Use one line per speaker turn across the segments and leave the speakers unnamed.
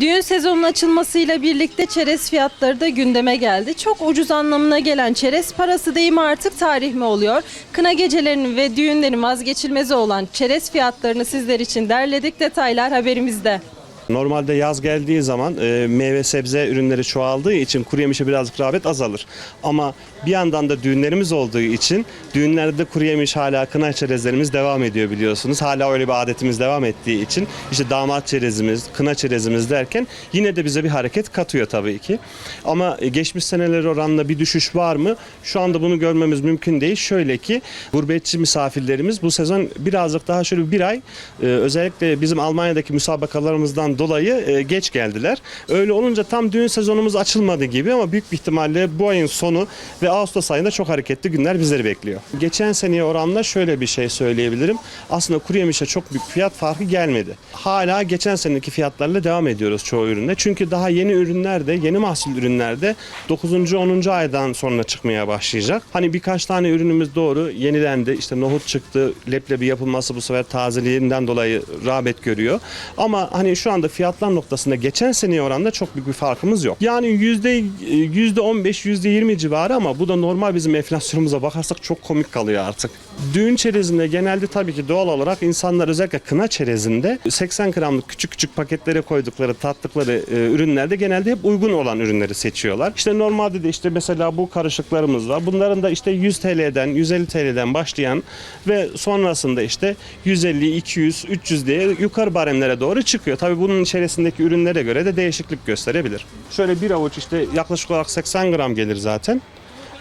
Düğün sezonunun açılmasıyla birlikte çerez fiyatları da gündeme geldi. Çok ucuz anlamına gelen çerez parası deyimi artık tarih mi oluyor? Kına gecelerinin ve düğünlerin vazgeçilmezi olan çerez fiyatlarını sizler için derledik. Detaylar haberimizde.
Normalde yaz geldiği zaman e, meyve sebze ürünleri çoğaldığı için kuru yemişe birazcık rağbet azalır. Ama bir yandan da düğünlerimiz olduğu için düğünlerde kuru yemiş hala kına çerezlerimiz devam ediyor biliyorsunuz. Hala öyle bir adetimiz devam ettiği için işte damat çerezimiz, kına çerezimiz derken yine de bize bir hareket katıyor tabii ki. Ama e, geçmiş seneler oranla bir düşüş var mı? Şu anda bunu görmemiz mümkün değil. Şöyle ki gurbetçi misafirlerimiz bu sezon birazcık daha şöyle bir ay e, özellikle bizim Almanya'daki müsabakalarımızdan dolayı e, geç geldiler. Öyle olunca tam düğün sezonumuz açılmadı gibi ama büyük bir ihtimalle bu ayın sonu ve Ağustos ayında çok hareketli günler bizleri bekliyor. Geçen seneye oranla şöyle bir şey söyleyebilirim. Aslında kuru yemişe çok büyük fiyat farkı gelmedi. Hala geçen seneki fiyatlarla devam ediyoruz çoğu üründe. Çünkü daha yeni ürünler de, yeni mahsul ürünler de 9. 10. aydan sonra çıkmaya başlayacak. Hani birkaç tane ürünümüz doğru yenilendi. İşte nohut çıktı, leblebi yapılması bu sefer tazeliğinden dolayı rağbet görüyor. Ama hani şu anda fiyatlar noktasında geçen seneye oranla çok büyük bir farkımız yok. Yani yüzde yüzde 15, yüzde 20 civarı ama bu da normal bizim enflasyonumuza bakarsak çok komik kalıyor artık. Düğün çerezinde genelde tabii ki doğal olarak insanlar özellikle kına çerezinde 80 gramlık küçük küçük paketlere koydukları tattıkları e, ürünlerde genelde hep uygun olan ürünleri seçiyorlar. İşte normalde de işte mesela bu karışıklarımız var. Bunların da işte 100 TL'den 150 TL'den başlayan ve sonrasında işte 150, 200, 300 diye yukarı baremlere doğru çıkıyor. Tabii bunun içerisindeki ürünlere göre de değişiklik gösterebilir. Şöyle bir avuç işte yaklaşık olarak 80 gram gelir zaten.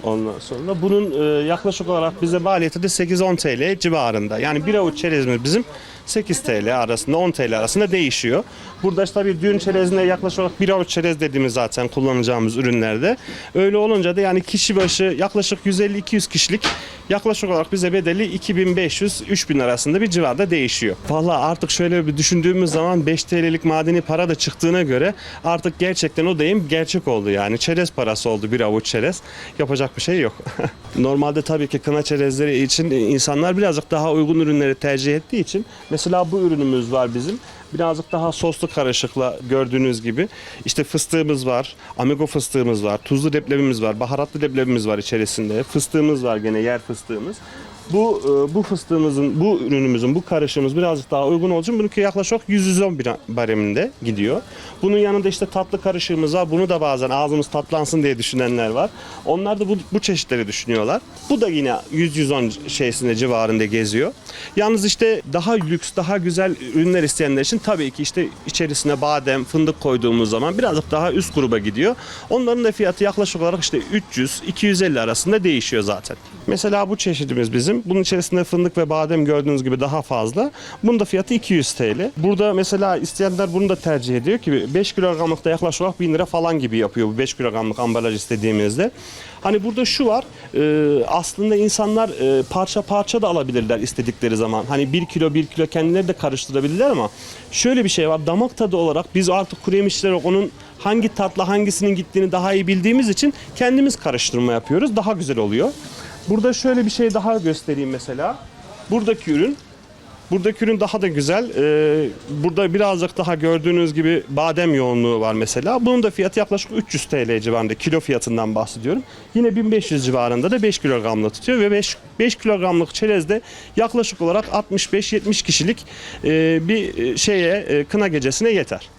Ondan sonra bunun e, yaklaşık olarak bize maliyeti de 8-10 TL civarında. Yani bir avuç çerezimiz bizim 8 TL arasında 10 TL arasında değişiyor. Burada işte tabii düğün çerezine yaklaşık olarak bir avuç çerez dediğimiz zaten kullanacağımız ürünlerde. Öyle olunca da yani kişi başı yaklaşık 150-200 kişilik yaklaşık olarak bize bedeli 2500-3000 arasında bir civarda değişiyor. Valla artık şöyle bir düşündüğümüz zaman 5 TL'lik madeni para da çıktığına göre artık gerçekten o deyim gerçek oldu yani. Çerez parası oldu bir avuç çerez. Yapacak bir şey yok. Normalde tabii ki kına çerezleri için insanlar birazcık daha uygun ürünleri tercih ettiği için mesela bu ürünümüz var bizim. Birazcık daha soslu karışıkla gördüğünüz gibi. İşte fıstığımız var, amigo fıstığımız var, tuzlu leblebimiz var, baharatlı leblebimiz var içerisinde. Fıstığımız var gene yer fıstığımız. Bu e, bu fıstığımızın, bu ürünümüzün, bu karışımımız birazcık daha uygun olduğu için bununki yaklaşık 111 bareminde gidiyor. Bunun yanında işte tatlı karışığımız var. Bunu da bazen ağzımız tatlansın diye düşünenler var. Onlar da bu, bu çeşitleri düşünüyorlar. Bu da yine 100-110 şeysinde civarında geziyor. Yalnız işte daha lüks, daha güzel ürünler isteyenler için tabii ki işte içerisine badem, fındık koyduğumuz zaman birazcık daha üst gruba gidiyor. Onların da fiyatı yaklaşık olarak işte 300-250 arasında değişiyor zaten. Mesela bu çeşidimiz bizim. Bunun içerisinde fındık ve badem gördüğünüz gibi daha fazla. Bunun da fiyatı 200 TL. Burada mesela isteyenler bunu da tercih ediyor ki 5 kilogramlıkta yaklaşık olarak 1000 lira falan gibi yapıyor bu 5 kilogramlık ambalaj istediğimizde. Hani burada şu var e, aslında insanlar e, parça parça da alabilirler istedikleri zaman. Hani 1 kilo 1 kilo kendileri de karıştırabilirler ama şöyle bir şey var damak tadı olarak biz artık kuru yemişler onun hangi tatla hangisinin gittiğini daha iyi bildiğimiz için kendimiz karıştırma yapıyoruz. Daha güzel oluyor. Burada şöyle bir şey daha göstereyim mesela. Buradaki ürün Buradaki ürün daha da güzel. Ee, burada birazcık daha gördüğünüz gibi badem yoğunluğu var mesela. Bunun da fiyatı yaklaşık 300 TL civarında. Kilo fiyatından bahsediyorum. Yine 1500 civarında da 5 kilogramla tutuyor ve 5, 5 kilogramlık çerezde yaklaşık olarak 65-70 kişilik e, bir şeye e, kına gecesine yeter.